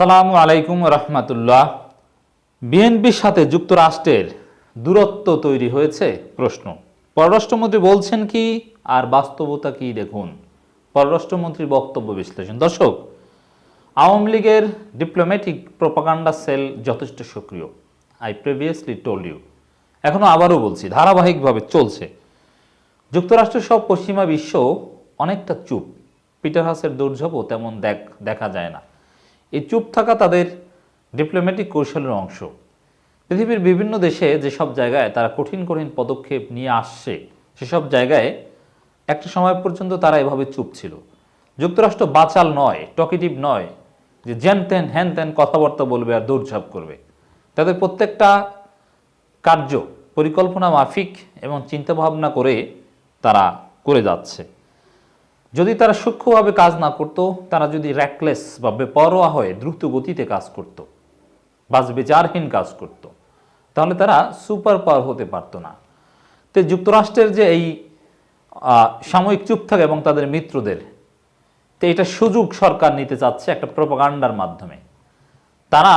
সালামু আলাইকুম রহমতুল্লাহ। বিএনপির সাথে যুক্তরাষ্ট্রের দূরত্ব তৈরি হয়েছে প্রশ্ন। পররাষ্ট্রমন্ত্রী বলছেন কি, আর বাস্তবতা কি দেখুন? পররাষ্ট্রমন্ত্রীর বক্তব্য বিশ্লেষণ। দর্শক, আওয়ামী লীগের ডিপ্লোম্যাটিক প্রপাগান্ডা সেল যথেষ্ট সক্রিয়। আই প্রিভিয়াসলি টোল্ড ইউ এখনও আবারও বলছি, ধারাবাহিকভাবে চলছে। যুক্তরাষ্ট্র সব পশ্চিমা বিশ্ব অনেকটা চুপ। পিটার হাসের দুর্যোগও তেমন দেখ দেখা যায় না। এই চুপ থাকা তাদের ডিপ্লোম্যাটিক কৌশলের অংশ। পৃথিবীর বিভিন্ন দেশে যেসব জায়গায় তারা কঠিন কঠিন পদক্ষেপ নিয়ে আসছে, সেসব জায়গায় একটা সময় পর্যন্ত তারা এভাবে চুপ ছিল। যুক্তরাষ্ট্র বাচাল নয় টকিটিভ নয়, যে জেন তেন হ্যান তেন কথাবার্তা বলবে আর দৌড়ঝাঁপ করবে। তাদের প্রত্যেকটা কার্য পরিকল্পনা মাফিক এবং চিন্তাভাবনা করে তারা করে যাচ্ছে। যদি তারা সূক্ষ্মভাবে কাজ না করত, তারা যদি র্যাকলেস বা বেপরোয়া হয়ে দ্রুত গতিতে কাজ করত বাস বিচারহীন কাজ করত, তাহলে তারা সুপার পাওয়ার হতে পারতো না। তো যুক্তরাষ্ট্রের যে এই সাময়িক চুপ থাকে এবং তাদের মিত্রদের, তো এটা সুযোগ সরকার নিতে চাচ্ছে একটা প্রপাগান্ডার মাধ্যমে। তারা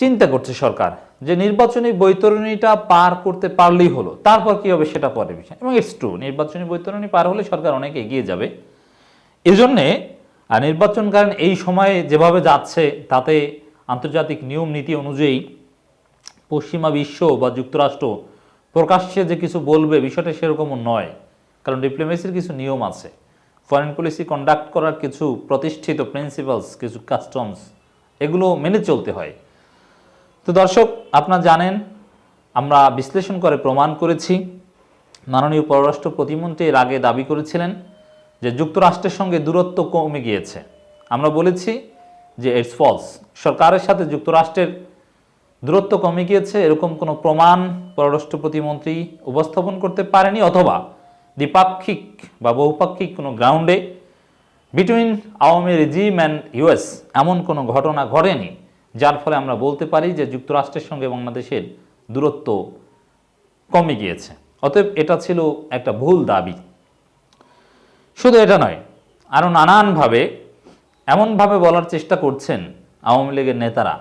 চিন্তা করছে সরকার যে নির্বাচনী বৈতরণীটা পার করতে পারলেই হলো, তারপর কি হবে সেটা পরে বিষয়। এবং ইটস ট্রু নির্বাচনী বৈতরণী পার হলে সরকার অনেক এগিয়ে যাবে। এজন্যে আর নির্বাচনকালীন এই সময়ে যেভাবে যাচ্ছে, তাতে আন্তর্জাতিক নিয়ম নীতি অনুযায়ী পশ্চিমা বিশ্ব বা যুক্তরাষ্ট্র প্রকাশ্যে যে কিছু বলবে, বিষয়টা সেরকমও নয়। কারণ ডিপ্লোমেসির কিছু নিয়ম আছে। ফরেন পলিসি কন্ডাক্ট করার কিছু প্রতিষ্ঠিত প্রিন্সিপালস কিছু কাস্টমস এগুলো মেনে চলতে হয়। তো দর্শক, আপনারা জানেন, আমরা বিশ্লেষণ করে প্রমাণ করেছি, মাননীয় পররাষ্ট্র প্রতিমন্ত্রী এর আগে দাবি করেছিলেন যে যুক্তরাষ্ট্রের সঙ্গে দূরত্ব কমে গিয়েছে। আমরা বলেছি যে ইটস ফলস সরকারের সাথে যুক্তরাষ্ট্রের দূরত্ব কমে গিয়েছে, এরকম কোনো প্রমাণ পররাষ্ট্র প্রতিমন্ত্রী উপস্থাপন করতে পারেনি, অথবা দ্বিপাক্ষিক বা বহুপাক্ষিক কোনো গ্রাউন্ডে between Awami regime and US এমন কোনো ঘটনা ঘটেনি। যার ফলে আমরা বলতে পারি যে যুক্তরাষ্ট্রের সঙ্গে বাংলাদেশের দূরত্ব কমে গিয়েছে। অতএব এটা ছিল একটা ভুল দাবি। শুধু এটা নয় আরও নানানভাবে, এমনভাবে বলার চেষ্টা করছেন আওয়ামী লীগের নেতারা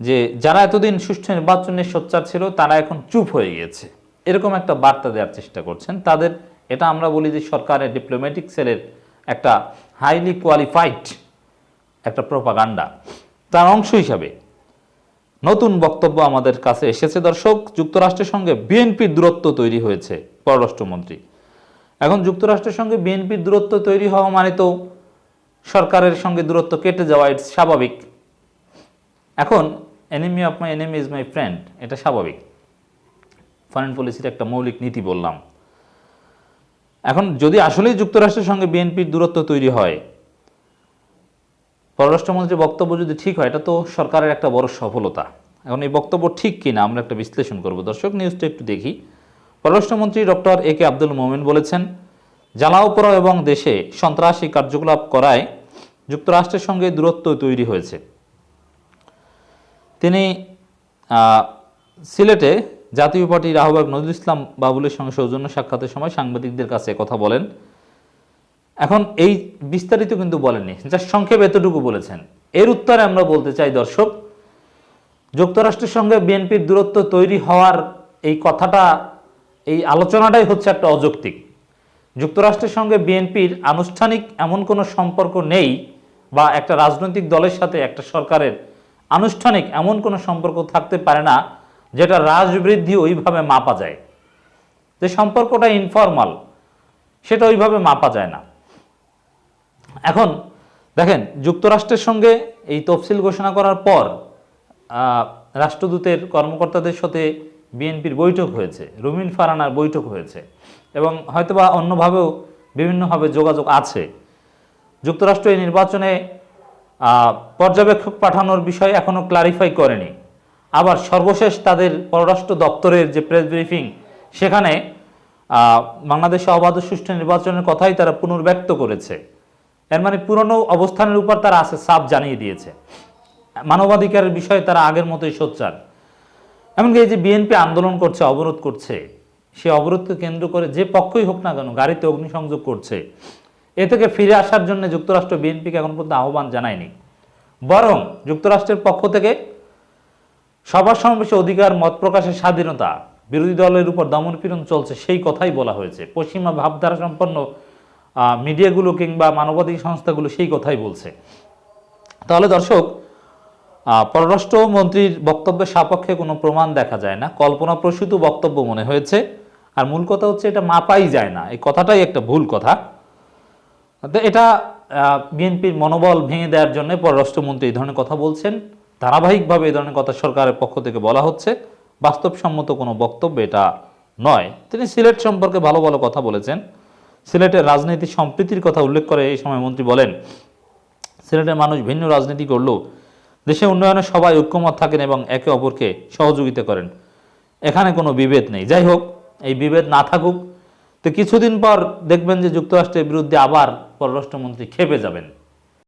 যে যারা এতদিন সুষ্ঠু নির্বাচনের সোচ্চার ছিল, তারা এখন চুপ হয়ে গিয়েছে। এরকম একটা বার্তা দেওয়ার চেষ্টা করছেন। তাদের, এটা আমরা বলি যে সরকারের ডিপ্লোম্যাটিক সেলের একটা হাইলি কোয়ালিফাইড একটা প্রপাগান্ডা তার অংশ হিসাবে। নতুন বক্তব্য আমাদের কাছে এসেছে, দর্শক। যুক্তরাষ্ট্রের সঙ্গে বিএনপির দূরত্ব তৈরি হয়েছে, পররাষ্ট্রমন্ত্রী। এখন যুক্তরাষ্ট্রের সঙ্গে বিএনপির দূরত্ব তৈরি হওয়া মানে তো সরকারের সঙ্গে দূরত্ব কেটে যাওয়া ইটস স্বাভাবিক। এখন enemy of my enemy is my friend এটা স্বাভাবিক। ফরেন পলিসির একটা মৌলিক নীতি বললাম। এখন যদি আসলেই যুক্তরাষ্ট্রের সঙ্গে বিএনপির দূরত্ব তৈরি হয় পররাষ্ট্রমন্ত্রীর বক্তব্য যদি ঠিক হয়, এটা তো সরকারের একটা বড় সফলতা। এখন এই বক্তব্য ঠিক কিনা আমরা একটা বিশ্লেষণ করব। দর্শক নিউজটা একটু দেখি। পররাষ্ট্রমন্ত্রী ডক্টর এ কে আব্দুল মোমেন বলেছেন, জ্বালাও পোড়াও এবং দেশে সন্ত্রাসী কার্যকলাপ করায় যুক্তরাষ্ট্রের সঙ্গে দূরত্ব তৈরি হয়েছে। তিনি সিলেটে জাতীয় পার্টির আহ্বায়ক নজরুল ইসলাম বাবুলের সঙ্গে সৌজন্য সাক্ষাতের সময় সাংবাদিকদের কাছে কথা বলেন। এখন এই বিস্তারিত কিন্তু বলেননি। যা সংক্ষেপ এতটুকু বলেছেন। এর উত্তরে আমরা বলতে চাই, দর্শক, যুক্তরাষ্ট্রের সঙ্গে বিএনপির দূরত্ব তৈরি হওয়ার এই কথাটা, এই আলোচনাটাই হচ্ছে একটা অযৌক্তিক। যুক্তরাষ্ট্রের সঙ্গে বিএনপির আনুষ্ঠানিক এমন কোনো সম্পর্ক নেই বা একটা রাজনৈতিক দলের সাথে একটা সরকারের আনুষ্ঠানিক এমন কোনো সম্পর্ক থাকতে পারে না যেটা রাজবৃদ্ধি ওইভাবে মাপা যায়। যে সম্পর্কটা ইনফর্মাল সেটা ওইভাবে মাপা যায় না। এখন দেখেন, যুক্তরাষ্ট্রের সঙ্গে এই তফসিল ঘোষণা করার পর রাষ্ট্রদূতের কর্মকর্তাদের সাথে বিএনপির বৈঠক হয়েছে, রুমিন ফারানার বৈঠক হয়েছে এবং হয়তোবা অন্যভাবেও বিভিন্নভাবে যোগাযোগ আছে। যুক্তরাষ্ট্র এই নির্বাচনে পর্যবেক্ষক পাঠানোর বিষয় এখনও ক্লারিফাই করেনি। আবার সর্বশেষ তাদের পররাষ্ট্র দপ্তরের যে প্রেস ব্রিফিং সেখানে বাংলাদেশে অবাধ সুষ্ঠু নির্বাচনের কথাই তারা পুনর্ব্যক্ত করেছে। এর মানে পুরনো অবস্থানের উপর তারা আছে সাপ জানিয়ে দিয়েছে। মানবাধিকারের বিষয়ে তারা আগের মতোই সোচ্চার। এমনকি এই যে বিএনপি আন্দোলন করছে, অবরোধ করছে, সে অবরোধকে কেন্দ্র করে যে পক্ষই হোক না কেন গাড়িতে অগ্নিসংযোগ করছে, এ থেকে ফিরে আসার জন্য যুক্তরাষ্ট্র বিএনপিকে এখন পর্যন্ত আহ্বান জানায়নি। বরং যুক্তরাষ্ট্রের পক্ষ থেকে সবার সমাবেশে অধিকার, মত প্রকাশের স্বাধীনতা, বিরোধী দলের উপর দমনপীড়ন চলছে, সেই কথাই বলা হয়েছে। পশ্চিমা ভাবধারা সম্পন্ন মিডিয়াগুলো কিংবা মানবাধিকার সংস্থাগুলো সেই কথাই বলছে। তাহলে দর্শক পররাষ্ট্রমন্ত্রীর বক্তব্যের সাপেক্ষে কোনো প্রমাণ দেখা যায় না। কল্পনাপ্রসূত বক্তব্য মনে হয়েছে। আর মূল কথা হচ্ছে এটা মাপাই যায় না। এই কথাটাই একটা ভুল কথা। এটা বিএনপির মনোবল ভেঙে দেওয়ার জন্য পররাষ্ট্রমন্ত্রী এই ধরনের কথা বলছেন। ধারাবাহিকভাবে এই ধরনের কথা সরকারের পক্ষ থেকে বলা হচ্ছে। বাস্তবসম্মত কোনো বক্তব্য এটা নয়। তিনি সিলেট সম্পর্কে ভালো ভালো কথা বলেছেন। সিলেটের রাজনীতি সম্প্রীতির কথা উল্লেখ করে এই সময় মন্ত্রী বলেন, সিলেটের মানুষ ভিন্ন রাজনীতি করলেও দেশে উন্নয়নে সবাই ঐক্যমত থাকেন এবং একে অপরকে সহযোগিতা করেন। এখানে কোনো বিভেদ নেই। যাই হোক, এই বিভেদ না থাকুক, তো কিছুদিন পর দেখবেন যে যুক্তরাষ্ট্রের বিরুদ্ধে আবার পররাষ্ট্রমন্ত্রী খেপে যাবেন।